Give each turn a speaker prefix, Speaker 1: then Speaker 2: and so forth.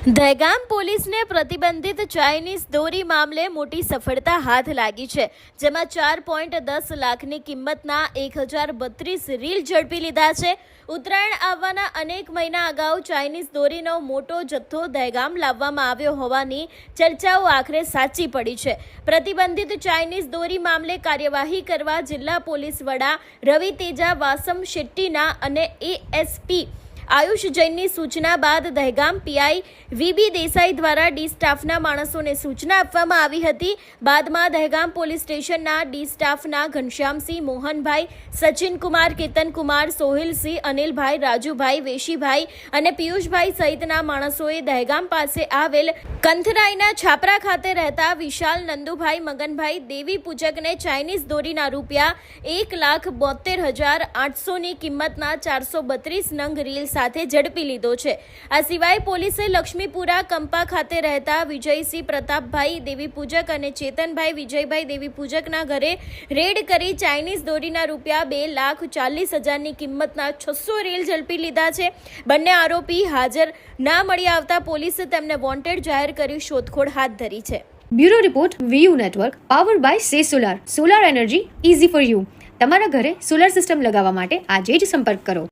Speaker 1: દહેગામ પોલીસને પ્રતિબંધિત ચાઇનીઝ દોરી મામલે મોટી સફળતા હાથ લાગી છે, જેમાં ચાર પોઈન્ટ દસ લાખની કિંમતના એક હજાર બત્રીસ રીલ ઝડપી લીધા છે. ઉત્તરાયણ આવવાના અનેક મહિના અગાઉ ચાઇનીઝ દોરીનો મોટો જથ્થો દહેગામ લાવવામાં આવ્યો હોવાની ચર્ચાઓ આખરે સાચી પડી છે. પ્રતિબંધિત ચાઇનીઝ દોરી મામલે કાર્યવાહી કરવા જિલ્લા પોલીસ વડા રવિ તેજા વાસમ શેટ્ટીના અને એએસપી આયુષ જૈનની સૂચના બાદ દહેગામ પીઆઈ વીબી દેસાઈ દ્વારા ડી સ્ટાફના માણસોને સૂચના આપવામાં આવી હતી. બાદમાં દહેગામ પોલીસ સ્ટેશનના ડી સ્ટાફના ઘનશ્યામસિંહ, મોહનભાઈ, સચિનકુમાર, કેતનકુમાર, સોહિલસિંહ, અનિલભાઈ, રાજુભાઈ, વેશીભાઈ અને પિયુષભાઈ સહિતના માણસોએ દહેગામ પાસે આવેલ કંથરાઈના છાપરા ખાતે રહેતા વિશાલ, નંદુભાઈ, મગનભાઈ, દેવી પૂજકને ચાઇનીઝ દોરીના રૂપિયા એક લાખ બોતેર હજાર આઠસોની કિંમતના ચારસો બત્રીસ નંગ રીલ સાથે ઝડપી લીધો છે. આ સિવાય પોલીસે લક્ષ્મીપુરા, કંપા ખાતે રહેતા વિજયસિંહ પ્રતાપભાઈ, દેવી પૂજક અને ચેતનભાઈ વિજયભાઈ દેવી પૂજકના ઘરે રેડ કરી ચાઇનીઝ દોરીના રૂપિયા બે લાખ ચાલીસ હજારની કિંમતના છસો રેલ ઝડપી લીધા છે. બંને આરોપી હાજર ના મળી આવતા પોલીસે તેમને વોન્ટેડ જાહેર કરી શોધખોળ હાથ ધરી છે.
Speaker 2: Bureau report VU network, power by say solar. Solar energy easy for you. તમારા ઘરે સોલાર સિસ્ટમ લગાવવા માટે આજે જ સંપર્ક કરો.